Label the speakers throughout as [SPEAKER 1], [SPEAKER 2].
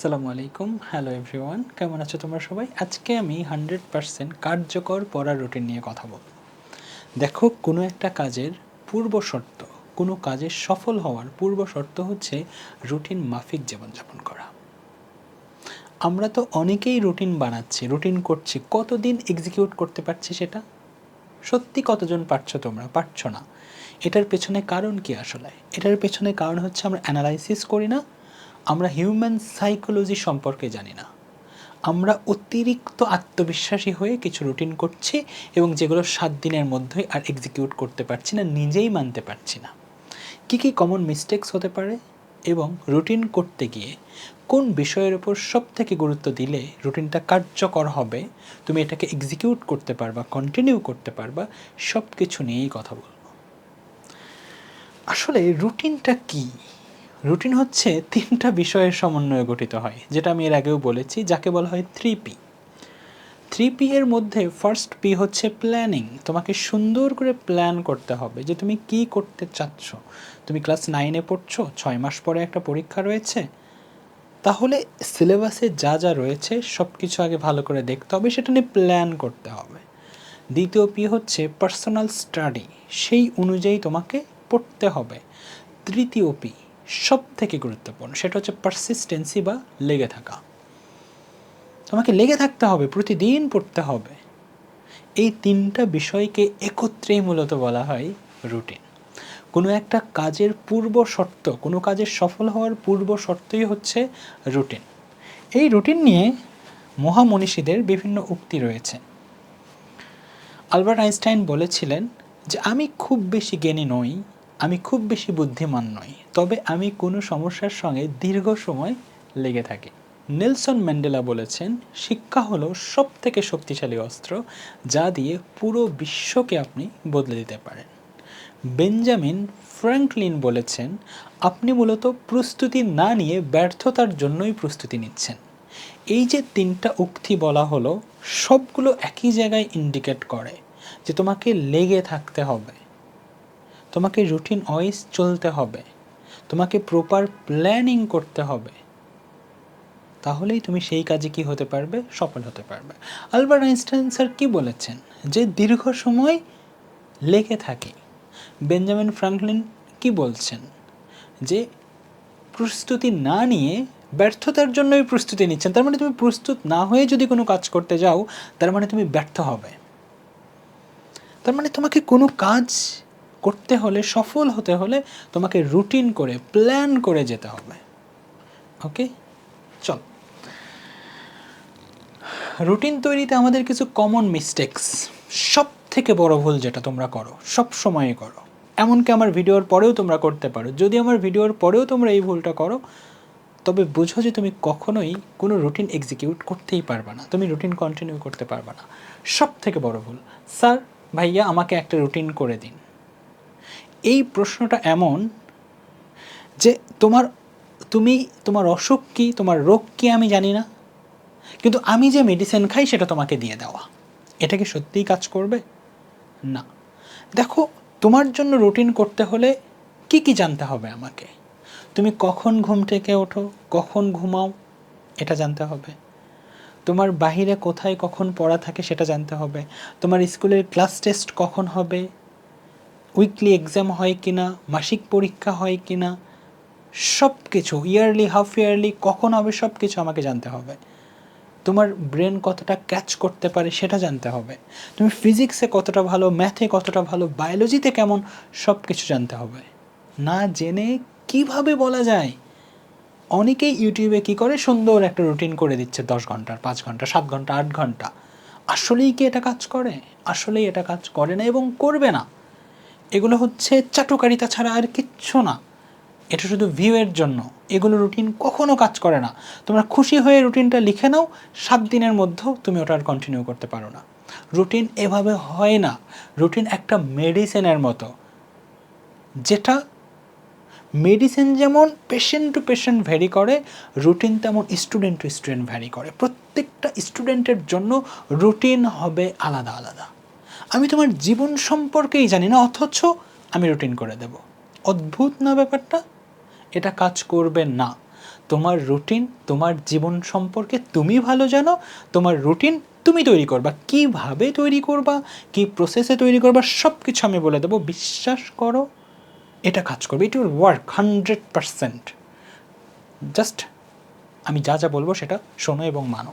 [SPEAKER 1] আসসালামু আলাইকুম। Hello everyone কেমন আছো তোমরা সবাই? আজকে আমি হান্ড্রেড পারসেন্ট কার্যকর পড়ার রুটিন নিয়ে কথা বলব। দেখো, কোনো একটা কাজের পূর্ব শর্ত, কোনো কাজের সফল হওয়ার পূর্ব শর্ত হচ্ছে রুটিন মাফিক জীবনযাপন করা। আমরা তো অনেকেই রুটিন বানাচ্ছি, রুটিন করছি, কতদিন এক্সিকিউট করতে পারছি সেটা? সত্যি কতজন পারছ তোমরা? পারছ না। এটার পেছনে কারণ কি আসলে? এটার পেছনে কারণ হচ্ছে আমরা অ্যানালাইসিস করি না আমরা হিউম্যান সাইকোলজি সম্পর্কে জানি না। আমরা অতিরিক্ত আত্মবিশ্বাসী হয়ে কিছু রুটিন করছি এবং যেগুলো সাত দিনের মধ্যেই আর এক্সিকিউট করতে পারছি না, নিজেই মানতে পারছি না। কী কী কমন মিস্টেক্স হতে পারে এবং রুটিন করতে গিয়ে কোন বিষয়ের উপর সব থেকে গুরুত্ব দিলে রুটিনটা কার্যকর হবে, তুমি এটাকে এক্সিকিউট করতে পারবা কন্টিনিউ করতে পারবা সব কিছু নিয়েই কথা বলব। আসলে রুটিনটা কী? রুটিন হচ্ছে তিনটা বিষয়ের সমন্বয়ে গঠিত হয়, যেটা আমি এর আগেও বলেছি, যাকে বলা হয় থ্রি পি থ্রি পি এর মধ্যে ফার্স্ট পি হচ্ছে প্ল্যানিং তোমাকে সুন্দর করে প্ল্যান করতে হবে যে তুমি কি করতে চাচ্ছ। তুমি ক্লাস নাইনে পড়ছো, ছয় মাস পরে একটা পরীক্ষা রয়েছে, তাহলে সিলেবাসে যা যা রয়েছে সব কিছু আগে ভালো করে দেখতে হবে, সেটা নিয়ে প্ল্যান করতে হবে। দ্বিতীয় পি হচ্ছে পার্সোনাল স্টাডি সেই অনুযায়ী তোমাকে পড়তে হবে। তৃতীয় পি সব থেকে গুরুত্বপূর্ণ, সেটা হচ্ছে পারসিস্টেন্সি বা লেগে থাকা। তোমাকে লেগে থাকতে হবে, প্রতিদিন পড়তে হবে। এই তিনটা বিষয়কে একত্রেই মূলত বলা হয় রুটিন কোনো একটা কাজের পূর্ব শর্ত, কোনো কাজের সফল হওয়ার পূর্ব শর্তই হচ্ছে রুটিন এই রুটিন নিয়ে মহামনীষীদের বিভিন্ন উক্তি রয়েছে। আলবার্ট আইনস্টাইন বলেছিলেন যে, আমি খুব বেশি জ্ঞানী নই আমি খুব বেশি বুদ্ধিমান নই, তবে আমি কোনো সমস্যার সঙ্গে দীর্ঘ সময় লেগে থাকি। নেলসন ম্যান্ডেলা বলেছেন, শিক্ষা হলো সব থেকে শক্তিশালী অস্ত্র যা দিয়ে পুরো বিশ্বকে আপনি বদলে দিতে পারেন। বেঞ্জামিন ফ্র্যাঙ্কলিন বলেছেন, আপনি মূলত প্রস্তুতি না নিয়ে ব্যর্থতার জন্যই প্রস্তুতি নিচ্ছেন। এই যে তিনটা উক্তি বলা হলো, সবগুলো একই জায়গায় ইন্ডিকেট করে যে তোমাকে লেগে থাকতে হবে। তোমাকে রুটিন ওয়াইজ চলতে হবে। তোমাকে প্রপার প্ল্যানিং করতে হবে। তাহলেই তুমি সেই কাজে কি হতে পারবে? সফল হতে পারবে। আলবার্ট আইনস্টাইন স্যার কী বলেছেন? যে দীর্ঘ সময় লেগে থাকে। বেঞ্জামিন ফ্রাঙ্কলিন কি বলছেন? যে প্রস্তুতি না নিয়ে ব্যর্থতার জন্যই প্রস্তুতি নিচ্ছেন। তার মানে তুমি প্রস্তুত না হয়ে যদি কোনো কাজ করতে যাও, তার মানে তুমি ব্যর্থ হবে। তার মানে তোমাকে কোনো কাজ করতে হলে, সফল হতে হলে তোমাকে রুটিন করে প্ল্যান করে যেতে হবে। ওকে চল। রুটিন তৈরিতে আমাদের কিছু কমন মিস্টেক্স সব থেকে বড় ভুল যেটা তোমরা করো, সব সময়ে করো। এমনকি আমার ভিডিওর পরেও তোমরা করতে পারো। যদি আমার ভিডিওর পরেও তোমরা এই ভুলটা করো, তবে বুঝো যে তুমি কখনোই কোনো রুটিন এক্সিকিউট করতেই পারবে না। তুমি রুটিন কন্টিনিউ করতে পারবে না। সব থেকে বড় ভুল। স্যার, ভাইয়া, আমাকে একটা রুটিন করে দিন। এই প্রশ্নটা এমন যে তোমার, তুমি, তোমার অসুখ কী, তোমার রোগ কী আমি জানি না। কিন্তু আমি যে মেডিসিন খাই সেটা তোমাকে দিয়ে দেওয়া। এটা কি সত্যিই কাজ করবে? না। দেখো, তোমার জন্য রুটিন করতে হলে কি কি জানতে হবে আমাকে? তুমি কখন ঘুম থেকে ওঠো, কখন ঘুমাও, এটা জানতে হবে। তোমার বাহিরে কোথায় কখন পড়া থাকে সেটা জানতে হবে। তোমার স্কুলের ক্লাস টেস্ট কখন হবে? উইকলি এক্সাম হয় কি না মাসিক পরীক্ষা হয় কি না সব কিছু ইয়ারলি হাফ ইয়ারলি কখন হবে সব কিছু আমাকে জানতে হবে। তোমার ব্রেন কতটা ক্যাচ করতে পারে সেটা জানতে হবে। তুমি ফিজিক্সে কতটা ভালো ম্যাথে কতটা ভালো বায়োলজিতে কেমন সব কিছু জানতে হবে। না জেনে কীভাবে বলা যায়? অনেকেই ইউটিউবে কি করে? সুন্দর একটা রুটিন করে দিচ্ছে দশ ঘণ্টার, পাঁচ ঘণ্টা, সাত ঘণ্টা, আট ঘণ্টা। আসলেই কি এটা কাজ করে? আসলেই এটা কাজ করে না এবং করবে না। এগুলো হচ্ছে চাটুকারিতা ছাড়া আর কিচ্ছু না। এটা শুধু ভিউয়ের জন্য। এগুলো রুটিন কখনো কাজ করে না। তোমরা খুশি হয়ে রুটিনটা লিখে নাও, সাত দিনের মধ্যেও তুমি ওটা আর কন্টিনিউ করতে পারো না। রুটিন এভাবে হয় না। রুটিন একটা মেডিসিনের মতো। যেটা মেডিসিন যেমন পেশেন্ট টু পেশেন্ট ভ্যারি করে রুটিন তেমন স্টুডেন্ট টু স্টুডেন্ট ভ্যারি করে। প্রত্যেকটা স্টুডেন্টের জন্য রুটিন হবে আলাদা আলাদা। আমি তোমার জীবন সম্পর্কেই জানি না, অথচ আমি রুটিন করে দেব। অদ্ভুত না ব্যাপারটা? এটা কাজ করবে না। তোমার রুটিন তোমার জীবন সম্পর্কে তুমি ভালো জানো, তোমার রুটিন তুমি তৈরি করবা। কীভাবে তৈরি করবা, কি প্রসেসে তৈরি করবা সব কিছু আমি বলে দেবো। বিশ্বাস করো, এটা কাজ করবে। It will work hundred percent just আমি যা যা বলব সেটা শোনো এবং মানো।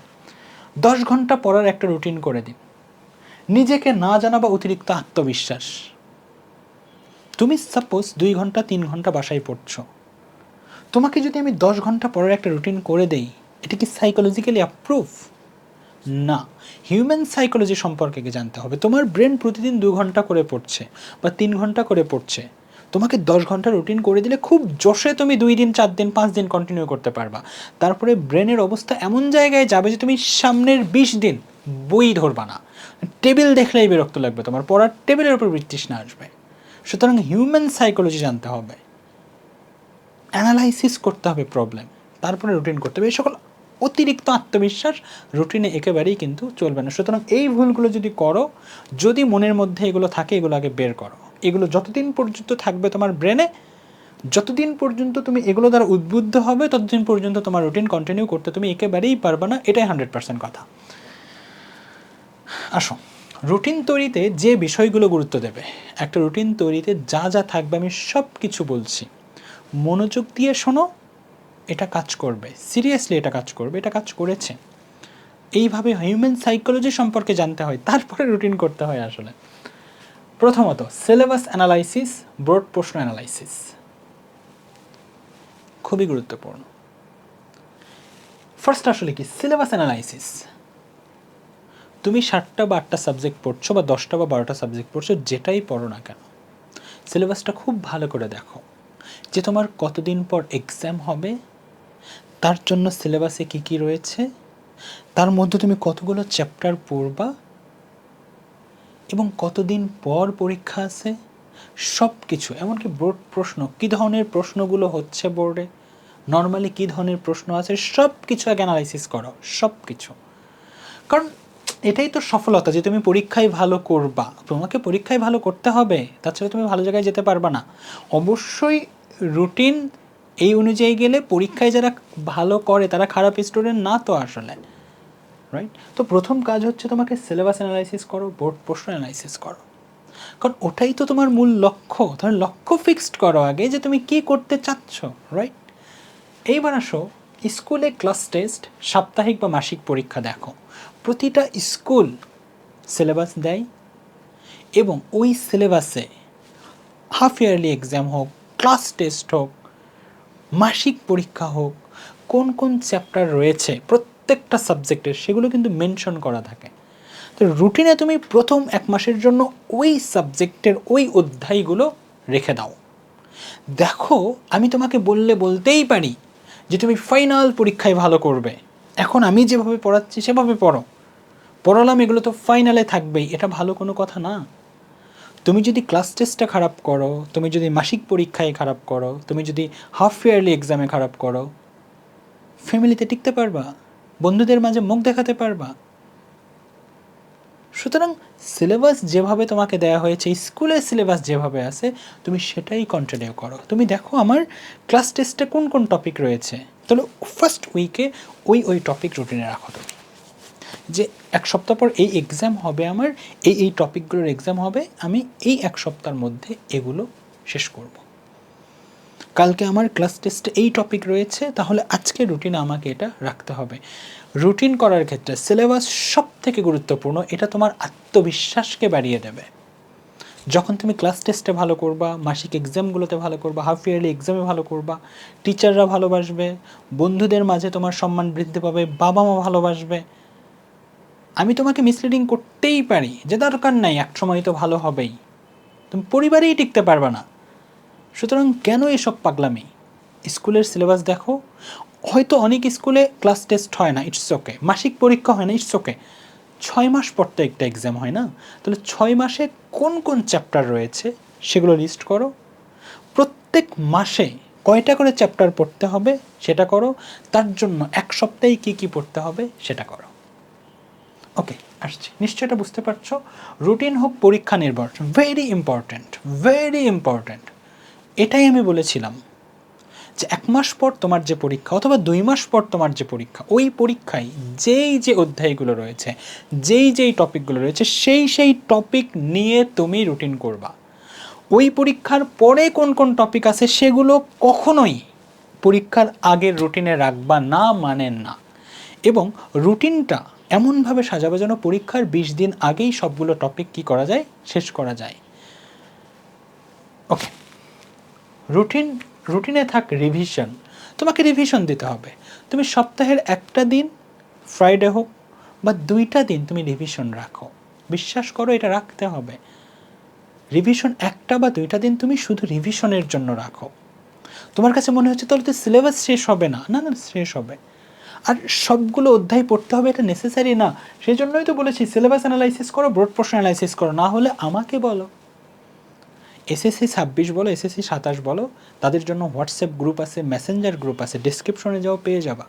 [SPEAKER 1] দশ ঘণ্টা পড়ার একটা রুটিন করে দিন। নিজেকে না জানা বা অতিরিক্ত আত্মবিশ্বাস। তুমি সাপোজ দুই ঘণ্টা, তিন ঘণ্টা বাসায় পড়ছো। তোমাকে যদি আমি দশ ঘণ্টা পরের একটা রুটিন করে দেই, এটা কি সাইকোলজিক্যালি অ্যাপ্রুভ না। হিউম্যান সাইকোলজি সম্পর্কে জানতে হবে? তোমার ব্রেন প্রতিদিন দু ঘণ্টা করে পড়ছে বা তিন ঘণ্টা করে পড়ছে। তোমাকে দশ ঘণ্টা রুটিন করে দিলে খুব জোশে তুমি দুই দিন, চার দিন, পাঁচ দিন কন্টিনিউ করতে পারবা। তারপরে ব্রেনের অবস্থা এমন জায়গায় যাবে যে তুমি সামনের বিশ দিন বই ধরবা না। টেবিল দেখলেই বিরক্ত লাগবে তোমার, পড়ার টেবিলের উপর বৃত্তিস না আসবে। সুতরাং হিউম্যান সাইকোলজি জানতে হবে। অ্যানালাইসিস করতে হবে প্রবলেম তারপরে রুটিন করতে হবে। এই সকল অতিরিক্ত আত্মবিশ্বাস রুটিনে একেবারেই কিন্তু চলবে না। সুতরাং এই ভুলগুলো যদি করো, যদি মনের মধ্যে এগুলো থাকে, এগুলো আগে বের করো। এগুলো যতদিন পর্যন্ত থাকবে তোমার ব্রেনে যতদিন পর্যন্ত তুমি এগুলো দ্বারা উদ্বুদ্ধ হবে, ততদিন পর্যন্ত তোমার রুটিন কন্টিনিউ করতে তুমি একেবারেই পারবে না। এটাই হান্ড্রেড পার্সেন্ট কথা। আসো। রুটিন তৈরিতে যে বিষয়গুলো গুরুত্ব দেবে, একটা রুটিন তৈরিতে যা যা থাকবে আমি সব কিছু বলছি। মনোযোগ দিয়ে শোনো, এটা কাজ করবে। সিরিয়াসলি এটা কাজ করবে, এটা কাজ করেছে। এইভাবে হিউম্যান সাইকোলজি সম্পর্কে জানতে হয়, তারপরে রুটিন করতে হয় আসলে। প্রথমত, সিলেবাস অ্যানালাইসিস, বোর্ড প্রশ্ন অ্যানালাইসিস। খুবই গুরুত্বপূর্ণ। ফার্স্ট আসলে কি? Syllabus analysis. তুমি ষাটটা বা আটটা সাবজেক্ট পড়ছো বা দশটা বা বারোটা সাবজেক্ট পড়ছো, যেটাই পড়ো না কেন? সিলেবাসটা খুব ভালো করে দেখো। যে তোমার কতদিন পর এক্সাম হবে, তার জন্য সিলেবাসে কী কী রয়েছে, তার মধ্যে তুমি কতগুলো চ্যাপ্টার পড়বা এবং কতদিন পর পরীক্ষা আছে সব কিছু এমনকি বোর্ড প্রশ্ন, কী ধরনের প্রশ্নগুলো হচ্ছে বোর্ডে? নর্মালি কী ধরনের প্রশ্ন আছে সব কিছু আগে অ্যানালাইসিস করো সব কিছু কারণ এটাই তো সফলতা যে তুমি পরীক্ষায় ভালো করবা। তোমাকে পরীক্ষায় ভালো করতে হবে, তাছাড়া তুমি ভালো জায়গায় যেতে পারবা না। অবশ্যই রুটিন এই অনুযায়ী গেলে পরীক্ষায় যারা ভালো করে, তারা খারাপ স্টুডেন্ট না তো আসলে। রাইট তো প্রথম কাজ হচ্ছে তোমাকে সিলেবাস অ্যানালাইসিস করো বোর্ড প্রশ্ন অ্যানালাইসিস করো। কারণ ওটাই তো তোমার মূল লক্ষ্য। তাহলে লক্ষ্য ফিক্সড করো আগে যে তুমি কি করতে চাচ্ছ রাইট এইবার আসো, স্কুলে ক্লাস টেস্ট সাপ্তাহিক বা মাসিক পরীক্ষা দেখো। প্রতিটা স্কুল সিলেবাস দেয় এবং ওই সিলেবাসে হাফ ইয়ারলি এক্সাম হোক ক্লাস টেস্ট হোক, মাসিক পরীক্ষা হোক, কোন কোন চ্যাপ্টার রয়েছে, প্রত্যেকটা সাবজেক্টের সেগুলো কিন্তু মেনশন করা থাকে। তো রুটিনে তুমি প্রথম এক মাসের জন্য ওই সাবজেক্টের ওই অধ্যায়গুলো রেখে দাও। দেখো, আমি তোমাকে বললে বলতেই পারি যে তুমি ফাইনাল পরীক্ষায় ভালো করবে। এখন আমি যেভাবে পড়াচ্ছি, সেভাবে পড়ো। পড়ালাম, এগুলো তো ফাইনালে থাকবেই, এটা ভালো কোনো কথা না। তুমি যদি ক্লাস টেস্টটা খারাপ করো, তুমি যদি মাসিক পরীক্ষায় খারাপ করো, তুমি যদি হাফ ইয়ারলি এক্সামে খারাপ করো ফ্যামিলিতে টিকতে পারবা, বন্ধুদের মাঝে মুখ দেখাতে পারবা। সুতরাং সিলেবাস যেভাবে তোমাকে দেওয়া হয়েছে স্কুলের সিলেবাস যেভাবে আছে, তুমি সেটাই কন্টিনিউ করো। তুমি দেখো আমার ক্লাস টেস্টে কোন কোন টপিক রয়েছে। তাহলে ফার্স্ট উইকে ওই ওই টপিক রুটিনে রাখো তুমি। যে এক সপ্তাহ পর এই এক্সাম হবে আমার, এই এই টপিকগুলোর এক্সাম হবে, আমি এই এক সপ্তাহের মধ্যে এগুলো শেষ করব। কালকে আমার ক্লাস টেস্টে এই টপিক রয়েছে, তাহলে আজকে রুটিন আমাকে এটা রাখতে হবে। রুটিন করার ক্ষেত্রে সিলেবাস সব থেকে গুরুত্বপূর্ণ, এটা তোমার আত্মবিশ্বাসকে বাড়িয়ে দেবে। যখন তুমি ক্লাস টেস্টে ভালো করবা, মাসিক এক্সামগুলোতে ভালো করবা হাফ ইয়ারলি এক্সামে ভালো করবা টিচাররা ভালোবাসবে, বন্ধুদের মাঝে তোমার সম্মান বৃদ্ধি পাবে বাবা মা ভালোবাসবে আমি তোমাকে মিসলিডিং করতেই পারি, যে দরকার নাই, এক সময় তো ভালো হবেই। তুমি পরিবারেই টিকতে পারবে না। সুতরাং কেন এসব পাগলামি? স্কুলের সিলেবাস দেখো, হয়তো অনেক স্কুলে ক্লাস টেস্ট হয় না ইটস ওকে মাসিক পরীক্ষা হয় না ইটস ওকে ছয় মাস পর তো একটা এক্সাম হয় না? তাহলে ছয় মাসে কোন কোন চ্যাপ্টার রয়েছে? সেগুলো লিস্ট করো। প্রত্যেক মাসে কয়টা করে চ্যাপ্টার পড়তে হবে সেটা করো। তার জন্য এক সপ্তাহে কী কী পড়তে হবে সেটা করো। ওকে আসছি। নিশ্চয় এটা বুঝতে পারছ। রুটিন হোক, পরীক্ষা নির্ভর ভেরি ইম্পর্ট্যান্ট ভেরি ইম্পর্ট্যান্ট এটাই আমি বলেছিলাম যে এক মাস পর তোমার যে পরীক্ষা অথবা দুই মাস পর তোমার যে পরীক্ষা, ওই পরীক্ষায় যেই যে অধ্যায়গুলো রয়েছে, যেই যেই টপিকগুলো রয়েছে, সেই সেই টপিক নিয়ে তুমি রুটিন করবা। ওই পরীক্ষার পরে কোন কোন টপিক আছে সেগুলো কখনোই পরীক্ষার আগের রুটিনে রাখবা না মানেন না। এবং রুটিনটা এমনভাবে সাজাবে যেন পরীক্ষার বিশ দিন আগেই সবগুলো টপিক কি করা যায়, শেষ করা যায়। ওকে রুটিন রুটিনে থাক রিভিশন তোমাকে রিভিশন দিতে হবে। তুমি সপ্তাহের একটা দিন ফ্রাইডে হোক বা দুইটা দিন তুমি রিভিশন রাখো। বিশ্বাস করো, এটা রাখতে হবে। রিভিশন একটা বা দুইটা দিন তুমি শুধু রিভিশনের জন্য রাখো। তোমার কাছে মনে হচ্ছে তাহলে তো সিলেবাস শেষ হবে না। না না, শেষ হবে। আর সবগুলো অধ্যায় পড়তে হবে, এটা নেসেসারি না। সেই জন্যই তো বলেছি সিলেবাস অ্যানালাইসিস করো ব্রড প্রশ্ন অ্যানালাইসিস করো, না হলে আমাকে বলো। এসএসসি ছাব্বিশ বলো এসএসসি সাতাশ বলো, তাদের জন্য হোয়াটসঅ্যাপ গ্রুপ আছে মেসেঞ্জার গ্রুপ আছে ডিসক্রিপশনে যাও, পেয়ে যাবা।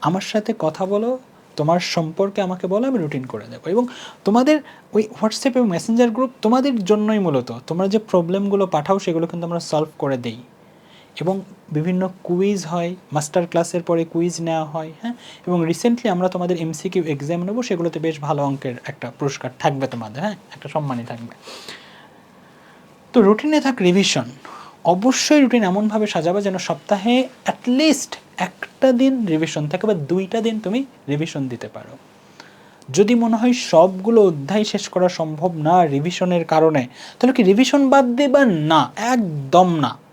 [SPEAKER 1] আমার সাথে কথা বলো, তোমার সম্পর্কে আমাকে বলো, আমি রুটিন করে দেবো। এবং তোমাদের ওই হোয়াটসঅ্যাপ এবং মেসেঞ্জার গ্রুপ তোমাদের জন্যই মূলত। তোমরা যে প্রবলেমগুলো পাঠাও, সেগুলো কিন্তু আমরা সলভ করে দেই। এবং বিভিন্ন কুইজ হয় মাস্টার ক্লাসের পরে কুইজ নেওয়া হয় হ্যাঁ? এবং রিসেন্টলি আমরা তোমাদের এমসিকিউ এক্সাম নেব, সেগুলোতে বেশ ভালো অঙ্কের একটা পুরস্কার থাকবে তোমাদের হ্যাঁ? একটা সম্মানই থাকবে। তো রুটিনে থাক রিভিশন অবশ্যই রুটিন এমনভাবে সাজাবে যেন সপ্তাহে অ্যাটলিস্ট একটা দিন রিভিশন থাকে বা দুইটা দিন তুমি রিভিশন দিতে পারো। যদি মনে হয় সবগুলো অধ্যায় শেষ করা সম্ভব না রিভিশনের কারণে, তাহলে কি রিভিশন বাদ দেবা? না, একদম না।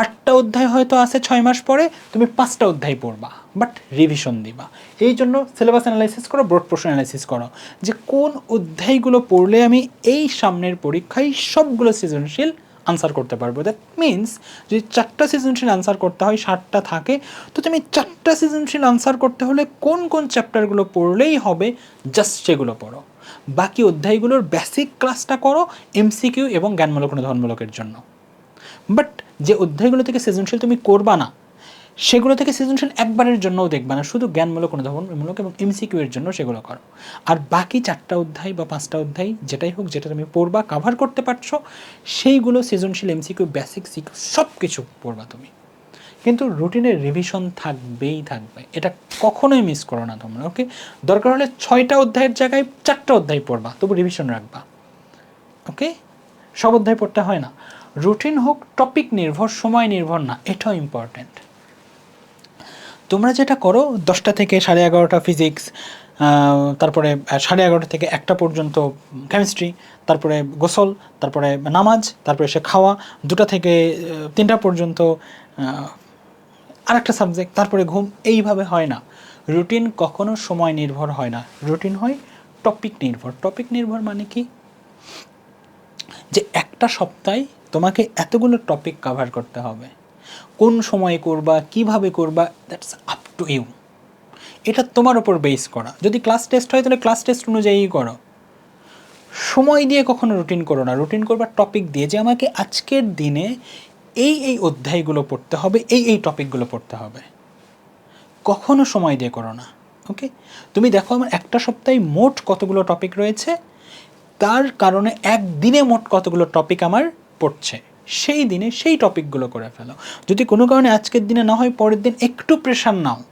[SPEAKER 1] আটটা অধ্যায় হয়তো আছে ছয় মাস পরে, তুমি পাঁচটা অধ্যায় পড়বা বাট রিভিশন দিবা। এই জন্য সিলেবাস অ্যানালাইসিস করো ব্রড প্রশ্ন অ্যানালাইসিস করো, যে কোন অধ্যায়গুলো পড়লে আমি এই সামনের পরীক্ষায় সবগুলো সৃজনশীল আনসার করতে পারব। দ্যাট মিন্স যদি চারটা সৃজনশীল আনসার করতে হয় ষাটটা থাকে, তো তুমি চারটা সৃজনশীল আনসার করতে হলে কোন কোন চ্যাপ্টারগুলো পড়লেই হবে জাস্ট সেগুলো পড়ো। বাকি অধ্যায়গুলোর বেসিক ক্লাসটা করো এমসিকিউ এবং জ্ঞানমূলক অনুধানমূলকের জন্য। বাট যে অধ্যায়গুলো থেকে সৃজনশীল তুমি করবা না, সেগুলো থেকে সৃজনশীল একবারের জন্যও দেখবা না। শুধু জ্ঞানমূলক, অনুধাবনমূলক এবং এমসিকিউ এর জন্য সেগুলো করো। আর বাকি চারটা অধ্যায় বা পাঁচটা অধ্যায়, যেটাই হোক, যেটা তুমি পড়বা কাভার করতে পারছ, সেইগুলো সৃজনশীল এমসিকিউ বেসিক সিকিউ সব কিছু পড়বা তুমি। কিন্তু রুটিনের রিভিশন থাকবেই থাকবে। এটা কখনোই মিস করো না তোমরা ওকে দরকার হলে ছয়টা অধ্যায়ের জায়গায় চারটা অধ্যায় পড়বা, তবু রিভিশন রাখবা ওকে সব অধ্যায় পড়তে হয় না। রুটিন হোক, টপিক নির্ভর, সময় নির্ভর না, এটাও ইম্পর্ট্যান্ট তোমরা যেটা করো, দশটা থেকে সাড়ে এগারোটা ফিজিক্স তারপরে সাড়ে এগারোটা থেকে একটা পর্যন্ত কেমিস্ট্রি তারপরে গোসল, তারপরে নামাজ, তারপরে সে খাওয়া, দুটা থেকে তিনটা পর্যন্ত আরেকটা সাবজেক্ট তারপরে ঘুম, এইভাবে হয় না। রুটিন কখনো সময় নির্ভর হয় না। রুটিন হয় টপিক নির্ভর। টপিক নির্ভর মানে কি? যে একটা সপ্তাহে তোমাকে এতগুলো টপিক কভার করতে হবে। কোন সময়ে করবা, কীভাবে করবা দ্যাটস আপ টু ইউ এটা তোমার উপর বেস করা। যদি ক্লাস টেস্ট হয়, তাহলে ক্লাস টেস্ট অনুযায়ী করো। সময় দিয়ে কখনো রুটিন করো না। রুটিন করবার টপিক দিয়ে যে আমাকে আজকের দিনে এই এই অধ্যায়গুলো পড়তে হবে, এই এই টপিকগুলো পড়তে হবে। কখনো সময় দিয়ে করো না। ওকে তুমি দেখো আমার একটা সপ্তাহে মোট কতগুলো টপিক রয়েছে? তার কারণে একদিনে মোট কতগুলো টপিক আমার পড়ছে, সেই দিনে সেই টপিকগুলো করে ফেলো। যদি কোনো কারণে আজকের দিনে না হয়, পরের দিন একটু প্রেশার নাও।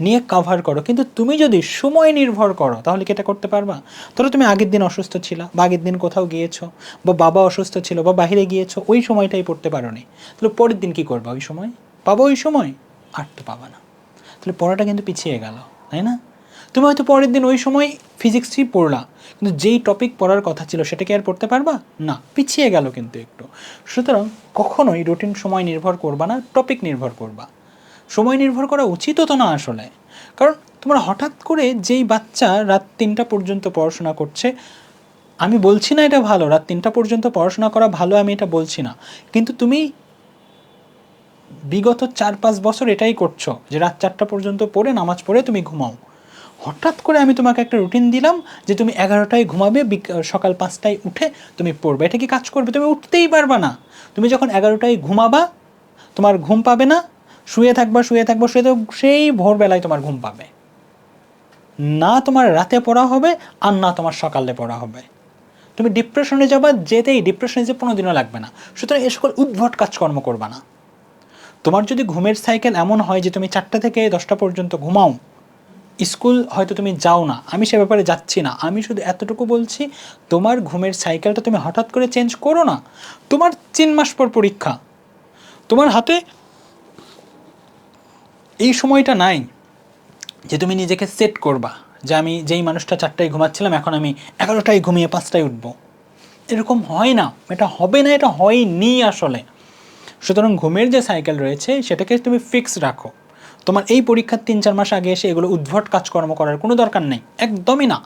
[SPEAKER 1] নিয়ে কাভার করো। কিন্তু তুমি যদি সময় নির্ভর করো, তাহলে কি এটা করতে পারবা? ধরো তুমি আগের দিন অসুস্থ ছিলা, বা আগের দিন কোথাও গিয়েছো, বা বাবা অসুস্থ ছিল, বা বাইরে গিয়েছো, ওই সময়টাই পড়তে পারো নি তাহলে পরের দিন কি করবা ওই সময়? পাবো ওই সময়? আর তো পাবা না। তাহলে পড়াটা কিন্তু পিছিয়ে গেল, তাই না? তুমি হয়তো পরের দিন ওই সময় ফিজিক্সই পড়লা, কিন্তু যেই টপিক পড়ার কথা ছিল সেটা কি আর পড়তে পারবা? না, পিছিয়ে গেল কিন্তু একটু। সুতরাং কখনোই রুটিন সময় নির্ভর করবা না টপিক নির্ভর করবা। সময় নির্ভর করা উচিতও তো না আসলে। কারণ তোমরা হঠাৎ করে যেই বাচ্চা রাত তিনটা পর্যন্ত পড়াশোনা করছে, আমি বলছি না এটা ভালো, রাত তিনটা পর্যন্ত পড়াশোনা করা ভালো, আমি এটা বলছি না। কিন্তু তুমি বিগত চার পাঁচ বছর এটাই করছ, যে রাত চারটা পর্যন্ত পড়ে, নামাজ পড়ে তুমি ঘুমাও। হঠাৎ করে আমি তোমাকে একটা রুটিন দিলাম যে তুমি এগারোটায় ঘুমাবে সকাল পাঁচটায় উঠে তুমি পড়বে। এটা কি কাজ করবে? তুমি উঠতেই পারবা না। তুমি যখন এগারোটায় ঘুমাবা, তোমার ঘুম পাবে না। শুয়ে থাকবা শুয়ে থাকবা শুয়ে থাকবা, সেই ভোরবেলায় তোমার ঘুম পাবে। না তোমার রাতে পড়া হবে আর না তোমার সকালে পড়া হবে। তুমি ডিপ্রেশনে যাবা, যেতেই ডিপ্রেশনে যে পনেরো দিনও লাগবে না। সুতরাং এ সকল উদ্ভট কাজকর্ম করবা না। তোমার যদি ঘুমের সাইকেল এমন হয় যে তুমি চারটা থেকে দশটা পর্যন্ত ঘুমাও স্কুল হয়তো তুমি যাও না, আমি সে ব্যাপারে যাচ্ছি না। আমি শুধু এতটুকু বলছি, তোমার ঘুমের সাইকেলটা তুমি হঠাৎ করে চেঞ্জ করো না। তোমার তিন মাস পর পরীক্ষা। তোমার হাতে এই সময়টা নাই যে তুমি নিজেকে সেট করবা, যে আমি যেই মানুষটা চারটায় ঘুমাচ্ছিলাম, এখন আমি এগারোটায় ঘুমিয়ে পাঁচটায় উঠবো। এরকম হয় না, এটা হবে না, এটা হয়নি আসলে। সুতরাং ঘুমের যে সাইকেল রয়েছে, সেটাকে তুমি ফিক্স রাখো। তোমার এই পরীক্ষার তিন চার মাস আগে এসে এগুলো উদ্ভট কাজকর্ম করার কোনো দরকার নেই। একদমই না।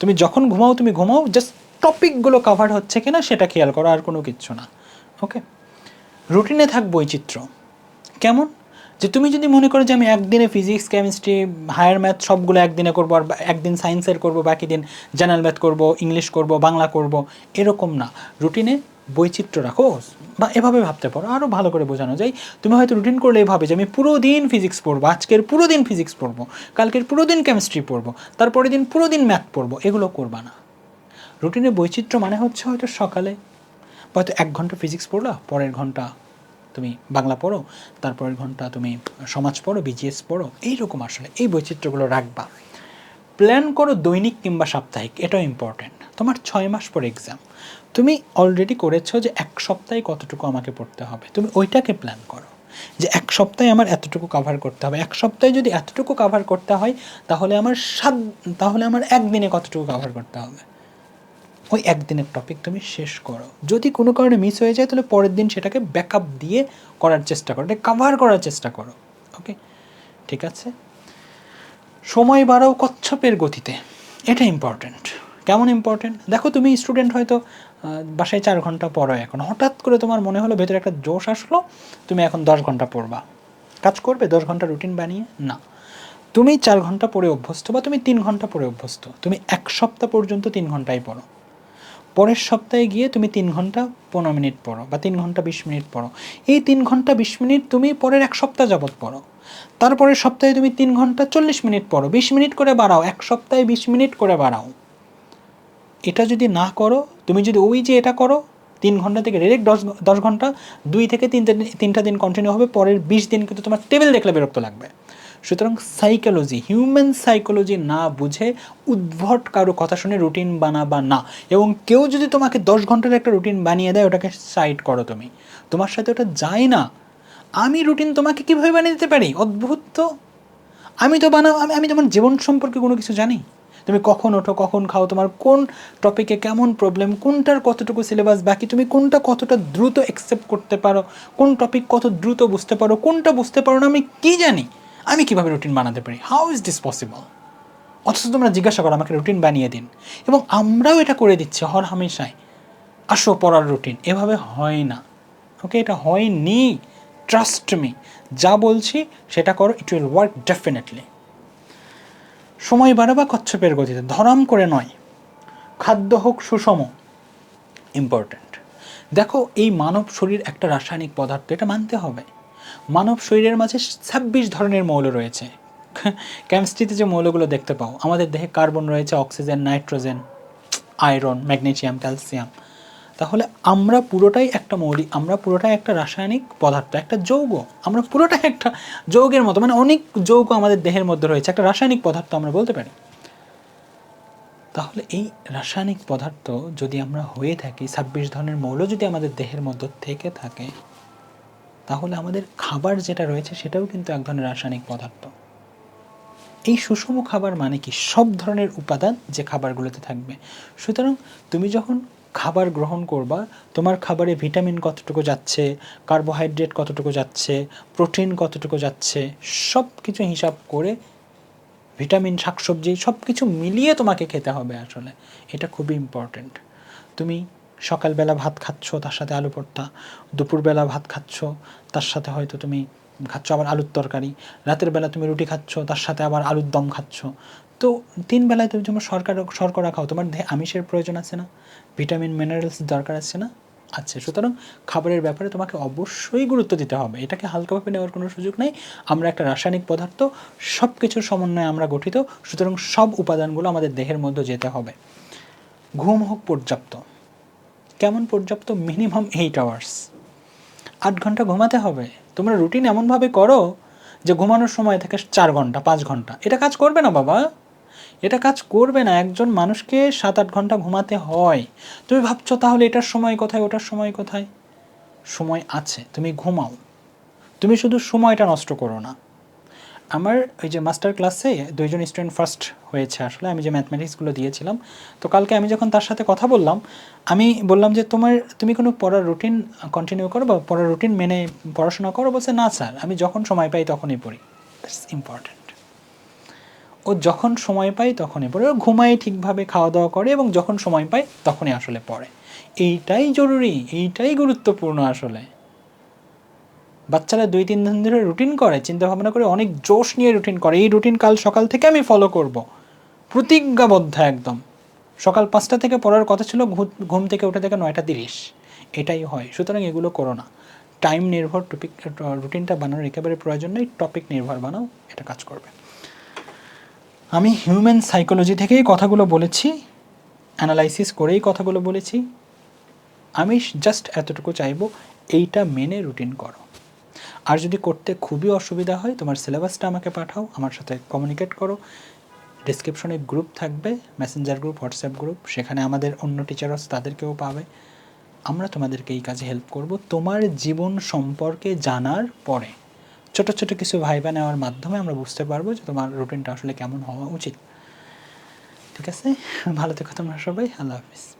[SPEAKER 1] তুমি যখন ঘুমাও, তুমি ঘুমাও জাস্ট টপিকগুলো কাভার হচ্ছে কিনা সেটা খেয়াল করো, আর কোনো কিচ্ছু না। ওকে রুটিনে থাক বৈচিত্র্য। কেমন? যে তুমি যদি মনে করো যে আমি একদিনে ফিজিক্স কেমিস্ট্রি হায়ার ম্যাথ সবগুলো একদিনে করব, আর একদিন সায়েন্সের করব, বাকি দিন জেনারেল ম্যাথ করব ইংলিশ করব, বাংলা করব, এরকম না। রুটিনে বৈচিত্র্য রাখো। বা এভাবে ভাবতে পারো। আরও ভালো করে বোঝানো যায়। তুমি হয়তো রুটিন করলে এভাবে যে আমি পুরো দিন ফিজিক্স পড়ব, আজকের পুরো দিন ফিজিক্স পড়ব, কালকের পুরো দিন কেমিস্ট্রি পড়ব, তারপরের দিন পুরো দিন ম্যাথ পড়ব, এগুলো করবা না। রুটিনে বৈচিত্র্য মানে হচ্ছে হয়তো সকালে হয়তো এক ঘণ্টা ফিজিক্স পড়লা, পরের ঘণ্টা তুমি বাংলা পড়ো, তারপরের ঘণ্টা তুমি সমাজ পড়ো বিজিএস পড়ো, এইরকম আসলে এই বৈচিত্র্যগুলো রাখবা। প্ল্যান করো দৈনিক কিংবা সাপ্তাহিক, এটাও ইম্পর্ট্যান্ট তোমার ছয় মাস পর এক্সাম তুমি অলরেডি করেছ যে এক সপ্তাহে কতটুকু আমাকে পড়তে হবে। তুমি ওইটাকে প্ল্যান করো যে এক সপ্তাহে আমার এতটুকু কাভার করতে হবে। এক সপ্তাহে যদি এতটুকু কাভার করতে হয়, তাহলে আমার সাত, তাহলে আমার একদিনে কতটুকু কাভার করতে হবে? ওই একদিনের টপিক তুমি শেষ করো। যদি কোনো কারণে মিস হয়ে যায়, তাহলে পরের দিন সেটাকে ব্যাকআপ দিয়ে করার চেষ্টা করো। এটা কাভার করার চেষ্টা করো। ওকে ঠিক আছে? সময় বাড়াও কচ্ছপের গতিতে। এটা ইম্পর্ট্যান্ট কেমন ইম্পর্ট্যান্ট দেখো তুমি স্টুডেন্ট হয়তো বাসায় চার ঘণ্টা পড়ো এখন। হঠাৎ করে তোমার মনে হলো ভেতরে একটা জোশ আসলো, তুমি এখন দশ ঘণ্টা পড়বা। কাজ করবে, দশ ঘণ্টা রুটিন বানিয়ে? না। তুমি চার ঘণ্টা পড়ে অভ্যস্ত বা তুমি তিন ঘণ্টা পড়ে অভ্যস্ত। তুমি এক সপ্তাহ পর্যন্ত তিন ঘন্টায় পড়ো। পরের সপ্তাহে গিয়ে তুমি তিন ঘণ্টা পনেরো মিনিট পড়ো বা তিন ঘণ্টা বিশ মিনিট পড়ো। এই তিন ঘণ্টা বিশ মিনিট তুমি পরের এক সপ্তাহ যাবৎ পড়ো। তারপরের সপ্তাহে তুমি তিন ঘণ্টা চল্লিশ মিনিট পড়ো। বিশ মিনিট করে বাড়াও, এক সপ্তাহে বিশ মিনিট করে বাড়াও। এটা যদি না করো, তুমি যদি ওই যে এটা করো, তিন ঘণ্টা থেকে ডিরেক্ট দশ দশ ঘণ্টা, দুই থেকে তিনটে তিনটা দিন কন্টিনিউ হবে, পরের বিশ দিন কিন্তু তোমার টেবিল দেখলে বিরক্ত লাগবে। সুতরাং সাইকোলজি হিউম্যান সাইকোলজি না বুঝে উদ্ভট কারও কথা শুনে রুটিন বানাবা না। এবং কেউ যদি তোমাকে দশ ঘণ্টার একটা রুটিন বানিয়ে দেয়, ওটাকে সাইড করো তুমি। তোমার সাথে ওটা যায় না। আমি রুটিন তোমাকে কীভাবে বানিয়ে দিতে পারি? অদ্ভুত তো। আমি তো বানাও আমি আমি তোমার জীবন সম্পর্কে কোনো কিছু জানি। তুমি কখন ওঠো, কখন খাও, তোমার কোন টপিকে কেমন প্রবলেম কোনটার কতটুকু সিলেবাস বাকি, তুমি কোনটা কতটা দ্রুত অ্যাকসেপ্ট করতে পারো, কোন টপিক কত দ্রুত বুঝতে পারো, কোনটা বুঝতে পারো না, আমি কি জানি? আমি কীভাবে রুটিন বানাতে পারি? হাউ ইজ দিস পসিবল অথচ তোমরা জিজ্ঞাসা করো, আমাকে রুটিন বানিয়ে দিন। এবং আমরাও এটা করে দিচ্ছি, হর হামেশায় আসো পড়ার রুটিন এভাবে হয় না। ওকে এটা হয়নি। ট্রাস্ট মি যা বলছি, সেটা করো। ইট উইল ওয়ার্ক ডেফিনেটলি সময় বাড়াবা কচ্ছপের গতিতে? ধরাম করে নয়। খাদ্য হোক, সুষম ইম্পর্ট্যান্ট দেখো, এই মানব শরীর একটা রাসায়নিক পদার্থ, এটা মানতে হবে। মানব শরীরের মাঝে ছাব্বিশ ধরনের মৌল রয়েছে। কেমিস্ট্রিতে যে মৌলগুলো দেখতে পাও, আমাদের দেহে কার্বন রয়েছে oxygen nitrogen iron magnesium calcium তাহলে আমরা পুরোটাই একটা মৌলিক, আমরা পুরোটাই একটা রাসায়নিক পদার্থ, একটা যৌগ, আমরা পুরোটাই একটা যৌগের মতো মানে অনেক যৌগ আমাদের দেহের মধ্যে রয়েছে, একটা রাসায়নিক পদার্থ আমরা বলতে পারি। তাহলে এই রাসায়নিক পদার্থ যদি আমরা হয়ে থাকি, ছাব্বিশ ধরনের মৌল যদি আমাদের দেহের মধ্যে থেকে থাকে, তাহলে আমাদের খাবার যেটা রয়েছে সেটাও কিন্তু এক ধরনের রাসায়নিক পদার্থ। এই সুষম খাবার মানে কি? সব ধরনের উপাদান যে খাবারগুলোতে থাকবে। সুতরাং তুমি যখন খাবার গ্রহণ করবা, তোমার খাবারে ভিটামিন কতটুকু যাচ্ছে, কার্বোহাইড্রেট কতটুকু যাচ্ছে, প্রোটিন কতটুকু যাচ্ছে সব কিছু হিসাব করে ভিটামিন, শাকসবজি সব কিছু মিলিয়ে তোমাকে খেতে হবে আসলে। এটা খুবই ইম্পর্ট্যান্ট তুমি সকালবেলা ভাত খাচ্ছ, তার সাথে আলু ভর্তা, দুপুরবেলা ভাত খাচ্ছ, তার সাথে হয়তো তুমি খাচ্ছ আবার আলুর তরকারি, রাতের বেলা তুমি রুটি খাচ্ছ, তার সাথে আবার আলুর দম খাচ্ছ। তো তিন বেলায় তুমি যখন শর্করা শর্করা খাও। তোমার দেহে আমিষের প্রয়োজন আছে না? ভিটামিন মিনারেলস দরকার আছে না? আচ্ছা সুতরাং খাবারের ব্যাপারে তোমাকে অবশ্যই গুরুত্ব দিতে হবে। এটাকে হালকাভাবে নেওয়ার কোনো সুযোগ নেই। আমরা একটা রাসায়নিক পদার্থ সব কিছুর সমন্বয়ে আমরা গঠিত। সুতরাং সব উপাদানগুলো আমাদের দেহের মধ্যে যেতে হবে। ঘুম হোক পর্যাপ্ত। কেমন পর্যাপ্ত? মিনিমাম এইট আওয়ার্স আট ঘণ্টা ঘুমাতে হবে। তোমরা রুটিন এমনভাবে করো যে ঘুমানোর সময় থেকে চার ঘণ্টা, পাঁচ ঘণ্টা। এটা কাজ করবে না বাবা। এটা কাজ করবে না, একজন মানুষকে সাত আট ঘণ্টা ঘুমাতে হয়। তুমি ভাবছ তাহলে এটার সময় কোথায়, ওটার সময় কোথায়? সময় আছে, তুমি ঘুমাও। তুমি শুধু সময়টা নষ্ট করো না। আমার ওই যে মাস্টার ক্লাসে দুইজন স্টুডেন্ট ফার্স্ট হয়েছে আসলে, আমি যে ম্যাথমেটিক্সগুলো দিয়েছিলাম। তো কালকে আমি যখন তার সাথে কথা বললাম, আমি বললাম যে, তোমার, তুমি কোনো পড়ার রুটিন কন্টিনিউ করো বা পড়ার রুটিন মেনে পড়াশোনা করো? বলছে, না স্যার, আমি যখন সময় পাই তখনই পড়ি। দ্যাটস ইম্পর্ট্যান্ট ও যখন সময় পায় তখনই পড়ে। ও ঘুমায়, ঠিকভাবে খাওয়া দাওয়া করে এবং যখন সময় পায় তখনই আসলে পড়ে। এইটাই জরুরি, এইটাই গুরুত্বপূর্ণ আসলে। বাচ্চারা দুই তিন দিন ধরে রুটিন করে চিন্তা ভাবনা করে, অনেক জোশ নিয়ে রুটিন করে। এই রুটিন কাল সকাল থেকে আমি ফলো করব। প্রতিজ্ঞাবদ্ধ একদম। সকাল পাঁচটা থেকে পড়ার কথা ছিল, ঘুম থেকে উঠে থেকে নয়টা তিরিশ। এটাই হয়। সুতরাং এগুলো করো না। টাইম নির্ভর টপিক রুটিনটা বানানোর একেবারে প্রয়োজন নেই। টপিক নির্ভর বানাও, এটা কাজ করবে। আমি হিউম্যান সাইকোলজি থেকেই কথাগুলো বলেছি অ্যানালাইসিস করেই কথাগুলো বলেছি। আমি জাস্ট এতটুকু চাইব, এইটা মেনে রুটিন করো। আর যদি করতে খুবই অসুবিধা হয়, তোমার সিলেবাসটা আমাকে পাঠাও, আমার সাথে কমিউনিকেট করো। ডিসক্রিপশনে গ্রুপ থাকবে মেসেঞ্জার গ্রুপ হোয়াটসঅ্যাপ গ্রুপ সেখানে আমাদের অন্য টিচারস তাদেরকেও পাবে। আমরা তোমাদেরকে এই কাজে হেল্প করব তোমার জীবন সম্পর্কে জানার পরে। ছোট ছোট কিছু ভাইবা নেওয়ার মাধ্যমে আমরা বুঝতে পারব যে তোমার রুটিনটা আসলে কেমন হওয়া উচিত। ঠিক আছে? ভালো থেকো তোমরা সবাই। আল্লাহ হাফিজ।